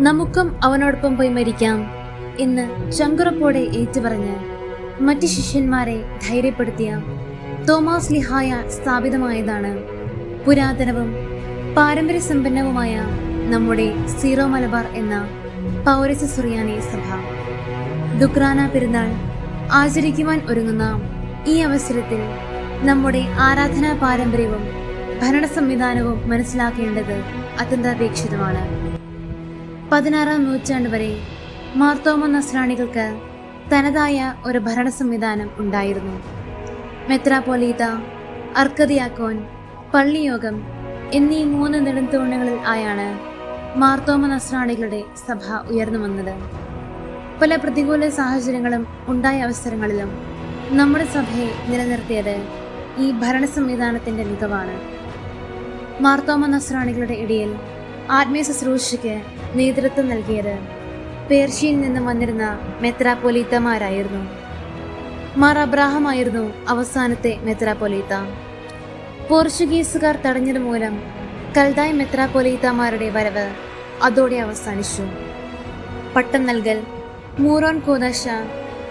നമുക്കും അവനോടൊപ്പം പോയി മരിക്കാം എന്ന് ചങ്കുറപ്പോടെ ഏറ്റുപറഞ്ഞ് മറ്റ് ശിഷ്യന്മാരെ ധൈര്യപ്പെടുത്തിയ തോമാസ് ലിഹായ സ്ഥാപിതമായതാണ്. പുരാതനവും പാരമ്പര്യ സമ്പന്നവുമായ നമ്മുടെ സീറോ മലബാർ എന്ന പൗരസ സുറിയാനി സഭ. ദുക്രാന പെരുന്നാൾ ആചരിക്കുവാൻ ഒരുങ്ങുന്ന ഈ അവസരത്തിൽ നമ്മുടെ ആരാധനാ പാരമ്പര്യവും ഭരണ സംവിധാനവും മനസ്സിലാക്കേണ്ടത് അത്യന്താപേക്ഷിതമാണ്. പതിനാറാം നൂറ്റാണ്ട് വരെ മാർത്തോമ നസ്രാണികൾക്ക് തനതായ ഒരു ഭരണ സംവിധാനം ഉണ്ടായിരുന്നു. മെത്രാപോലീത്ത അർക്കതിയാക്കോൻ പള്ളിയോഗം എന്നീ മൂന്ന് നെടുന്തൂണുകളിൽ ആയാണ് മാർത്തോമ നസ്രാണികളുടെ സഭ ഉയർന്നു വന്നത്. പല പ്രതികൂല സാഹചര്യങ്ങളും ഉണ്ടായ അവസരങ്ങളിലും നമ്മുടെ സഭയെ നിലനിർത്തിയത് ഈ ഭരണ സംവിധാനത്തിന്റെ മികവാണ്. മാർത്തോമ നസ്രാണികളുടെ ഇടയിൽ ആത്മീയ ശുശ്രൂഷയ്ക്ക് നേതൃത്വം നൽകിയത് പേർഷ്യയിൽ നിന്ന് വന്നിരുന്ന മെത്രാപ്പൊലീത്തമാരായിരുന്നു. മാർ അബ്രാഹം ആയിരുന്നു അവസാനത്തെ മെത്രാപ്പൊലീത്ത. പോർച്ചുഗീസുകാർ തടഞ്ഞത് മൂലം കൽതായ് മെത്രാപ്പൊലീത്തമാരുടെ വരവ് അതോടെ അവസാനിച്ചു. പട്ടം നൽകൽ മൂറോൻ കൂതാശ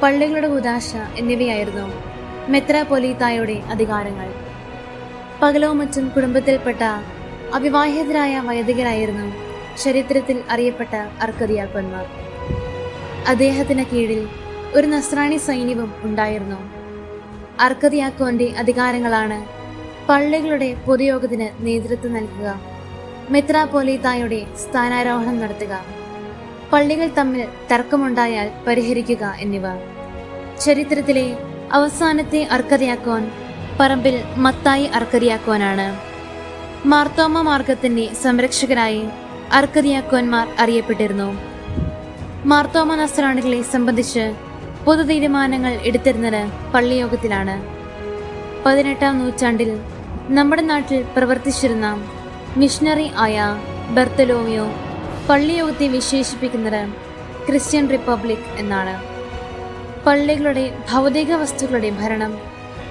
പള്ളികളുടെ കൂതാശ എന്നിവയായിരുന്നു മെത്രാപ്പൊലീത്തായുടെ അധികാരങ്ങൾ. പകലോ മറ്റും കുടുംബത്തിൽപ്പെട്ട അവിവാഹിതരായ വൈദികരായിരുന്നു. ചരിത്രത്തിൽ അറിയപ്പെട്ട അർക്കറിയാക്കന്മാർ അദ്ദേഹത്തിന് കീഴിൽ ഒരു നസ്രാണി സൈന്യവും ഉണ്ടായിരുന്നു. അർക്കറിയാക്കോന്റെ അധികാരങ്ങളാണ് പള്ളികളുടെ പൊതുയോഗത്തിന് നേതൃത്വം നൽകുക മെത്രാപോലീത്തായുടെ സ്ഥാനാരോഹണം നടത്തുക പള്ളികൾ തമ്മിൽ തർക്കമുണ്ടായാൽ പരിഹരിക്കുക എന്നിവ. ചരിത്രത്തിലെ അവസാനത്തെ അർക്കറിയാക്കോൻ പറമ്പിൽ മത്തായി അർക്കതിയാക്കോനാണ് മാർത്തോമ മാർഗത്തിന്റെ സംരക്ഷകരായി അർക്കതിയാക്കോന്മാർ അറിയപ്പെട്ടിരുന്നു. മാർത്തോമ നസ്രാണികളെ സംബന്ധിച്ച് പൊതു തീരുമാനങ്ങൾ എടുത്തിരുന്നത് പള്ളിയോഗത്തിലാണ്. പതിനെട്ടാം നൂറ്റാണ്ടിൽ നമ്മുടെ നാട്ടിൽ പ്രവർത്തിച്ചിരുന്ന മിഷണറി ആയ ബർത്തലോമിയോ പള്ളിയോഗത്തെ വിശേഷിപ്പിക്കുന്നത് ക്രിസ്ത്യൻ റിപ്പബ്ലിക് എന്നാണ്. പള്ളികളുടെ ഭൗതിക വസ്തുക്കളുടെ ഭരണം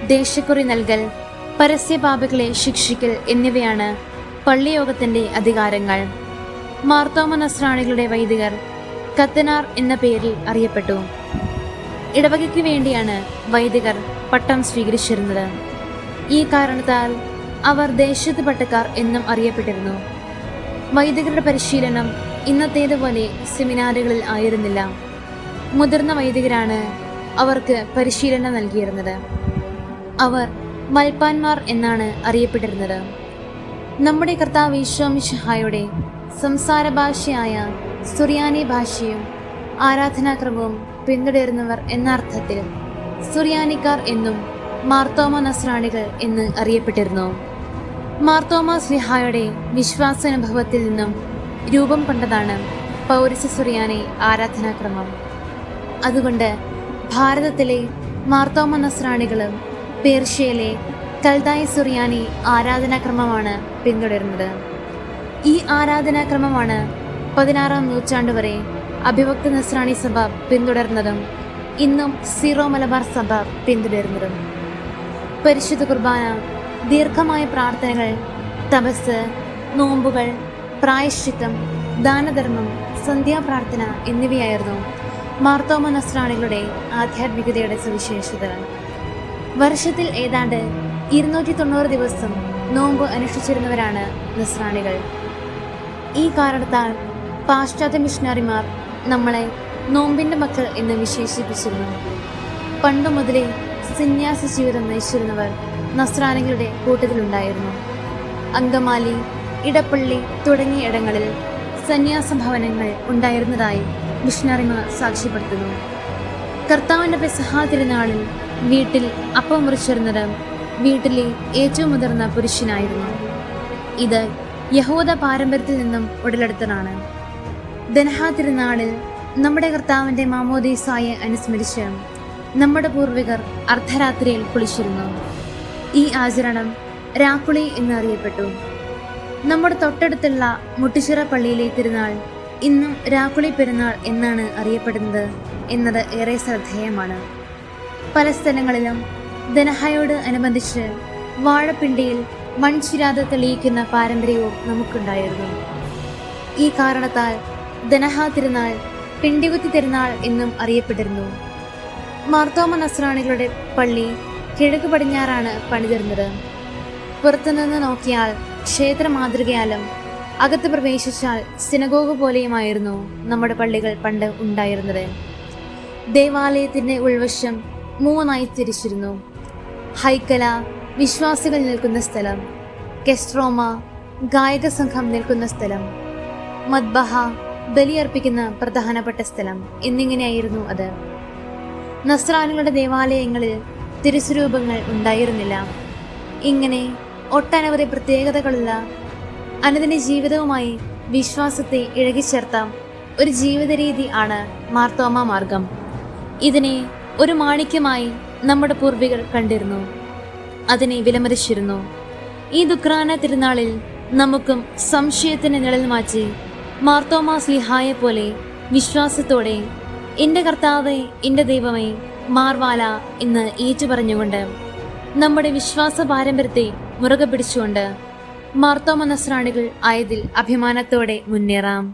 ദേശക്കുറി നൽകൽ പരസ്യപാപികളെ ശിക്ഷിക്കൽ എന്നിവയാണ് പള്ളിയോഗത്തിന്റെ അധികാരങ്ങൾ. മാർത്തോമ നസ്രാണികളുടെ വൈദികർ കത്തനാർ എന്ന പേരിൽ അറിയപ്പെട്ടു. ഇടവകയ്ക്ക് വേണ്ടിയാണ് വൈദികർ പട്ടം സ്വീകരിച്ചിരുന്നത്. ഈ കാരണത്താൽ അവർ ദേശത്ത് പട്ടക്കാർ എന്നും അറിയപ്പെട്ടിരുന്നു. വൈദികരുടെ പരിശീലനം ഇന്നത്തേതുപോലെ സെമിനാറുകളിൽ ആയിരുന്നില്ല. മുതിർന്ന വൈദികരാണ് അവർക്ക് പരിശീലനം നൽകിയിരുന്നത്. അവർ മൽപ്പാന്മാർ എന്നാണ് അറിയപ്പെട്ടിരുന്നത്. നമ്മുടെ കർത്താവ് ഈശോമിഷഹായുടെ സംസാര ഭാഷയായ സുറിയാനി ഭാഷയും ആരാധനാക്രമവും പിന്തുടരുന്നവർ എന്ന അർത്ഥത്തിൽ സുറിയാനിക്കാർ എന്നും മാർത്തോമ നസ്രാണികൾ എന്ന് അറിയപ്പെട്ടിരുന്നു. മാർത്തോമ സ്ലിഹായുടെ വിശ്വാസാനുഭവത്തിൽ നിന്നും രൂപം കൊണ്ടതാണ് പൗരസ സുറിയാനി ആരാധനാക്രമം. അതുകൊണ്ട് ഭാരതത്തിലെ മാർത്തോമ നസ്രാണികളും പേർഷ്യയിലെ കൽദായ സുറിയാനി ആരാധനാക്രമമാണ് പിന്തുടരുന്നത്. ഈ ആരാധനാക്രമമാണ് പതിനാറാം നൂറ്റാണ്ട് വരെ അഭിഭക്ത നസ്രാണി സഭ പിന്തുടർന്നതും ഇന്നും സീറോ മലബാർ സഭ പിന്തുടരുന്നതും. പരിശുദ്ധ കുർബാന ദീർഘമായ പ്രാർത്ഥനകൾ തപസ് നോമ്പുകൾ പ്രായശ്ചിത്തം ദാനധർമ്മം സന്ധ്യാപ്രാർത്ഥന എന്നിവയായിരുന്നു മാർത്തോമ നസ്രാണികളുടെ ആധ്യാത്മികതയുടെ സവിശേഷതകൾ വർഷത്തിൽ ഏതാണ്ട് ഇരുന്നൂറ്റി തൊണ്ണൂറ് ദിവസം നോമ്പ് അനുഷ്ഠിച്ചിരുന്നവരാണ് നസ്രാണികൾ. ഈ കാരണത്താൽ പാശ്ചാത്യ മിഷണറിമാർ നമ്മളെ നോമ്പിന്റെ മക്കൾ എന്ന് വിശേഷിപ്പിച്ചിരുന്നു. പണ്ട് മുതലേ സന്യാസ ജീവിതം നയിച്ചിരുന്നവർ നസ്രാനികളുടെ കൂട്ടത്തിലുണ്ടായിരുന്നു. അങ്കമാലി ഇടപ്പള്ളി തുടങ്ങിയ ഇടങ്ങളിൽ സന്യാസ ഭവനങ്ങൾ ഉണ്ടായിരുന്നതായി മിഷണറിമാർ സാക്ഷ്യപ്പെടുത്തുന്നു. കർത്താവിന്റെ പെസഹാ തിരുനാളിൽ വീട്ടിൽ അപ്പം മുറിച്ചിരുന്നത് വീട്ടിലെ ഏറ്റവും മുതിർന്ന പുരുഷനായിരുന്നു. ഇത് യഹൂദ പാരമ്പര്യത്തിൽ നിന്നും ഉടലെടുത്തതാണ്. ദനഹാ തിരുനാളിൽ നമ്മുടെ കർത്താവിന്റെ മാമോദീസായെ അനുസ്മരിച്ച് നമ്മുടെ പൂർവികർ അർദ്ധരാത്രിയിൽ കുളിച്ചിരുന്നു. ഈ ആചരണം രാക്കുളി എന്നറിയപ്പെട്ടു. നമ്മുടെ തൊട്ടടുത്തുള്ള മുട്ടിച്ചിറ പള്ളിയിലെ തിരുനാൾ ഇന്നും രാക്കുളി പെരുന്നാൾ എന്നാണ് അറിയപ്പെടുന്നത് എന്നത് ഏറെ ശ്രദ്ധേയമാണ്. പല സ്ഥലങ്ങളിലും ധനഹയോട് അനുബന്ധിച്ച് വാഴപ്പിണ്ടിയിൽ മൺചിരാത തെളിയിക്കുന്ന പാരമ്പര്യവും നമുക്കുണ്ടായിരുന്നു. ഈ കാരണത്താൽ ധനഹ തിരുനാൾ പിണ്ടികുത്തി തിരുനാൾ എന്നും അറിയപ്പെട്ടിരുന്നു. മാർത്തോമ നസ്രാണികളുടെ പള്ളി കിഴക്ക് പടിഞ്ഞാറാണ് പണിതിരുന്നത്. പുറത്തുനിന്ന് നോക്കിയാൽ ക്ഷേത്ര മാതൃകയാലും അകത്ത് പ്രവേശിച്ചാൽ സിനഗോഗ് പോലെയുമായിരുന്നു നമ്മുടെ പള്ളികൾ പണ്ട് ഉണ്ടായിരുന്നത്. ദേവാലയത്തിന്റെ ഉൾവശം മൂന്നായി തിരിച്ചിരുന്നു. ഹൈക്കല വിശ്വാസികൾ നിൽക്കുന്ന സ്ഥലം. കെസ്ട്രോമ ഗായക സംഘം നിൽക്കുന്ന സ്ഥലം. മദ്ബഹ ബലിയർപ്പിക്കുന്ന പ്രധാനപ്പെട്ട സ്ഥലം. എന്നിങ്ങനെയായിരുന്നു അത്. നസ്രാനുകളുടെ ദേവാലയങ്ങളിൽ തിരുസ്വരൂപങ്ങൾ ഉണ്ടായിരുന്നില്ല. ഇങ്ങനെ ഒട്ടനവധി പ്രത്യേകതകളുള്ള അനുദിന ജീവിതവുമായി വിശ്വാസത്തെ ഇഴകിച്ചേർത്ത ഒരു ജീവിത ആണ് മാർത്തോമ മാർഗം. ഇതിനെ ഒരു മാണിക്യമായി നമ്മുടെ പൂർവികർ കണ്ടിരുന്നു. അതിനെ വിലമതിച്ചിരുന്നു. ഈ ദുഃഖാന തിരുനാളിൽ നമുക്കും സംശയത്തിന് നിഴൽ മാറ്റി മാർത്തോമാ സ്ലിഹായെ പോലെ വിശ്വാസത്തോടെ എന്റെ കർത്താവേ എന്റെ ദൈവമേ മാർവാല എന്ന് ഏറ്റു പറഞ്ഞുകൊണ്ട് നമ്മുടെ വിശ്വാസ പാരമ്പര്യത്തെ മുറുകെ പിടിച്ചുകൊണ്ട് മാർത്തോമ നസ്രാണികൾ ആയതിൽ അഭിമാനത്തോടെ മുന്നേറാം.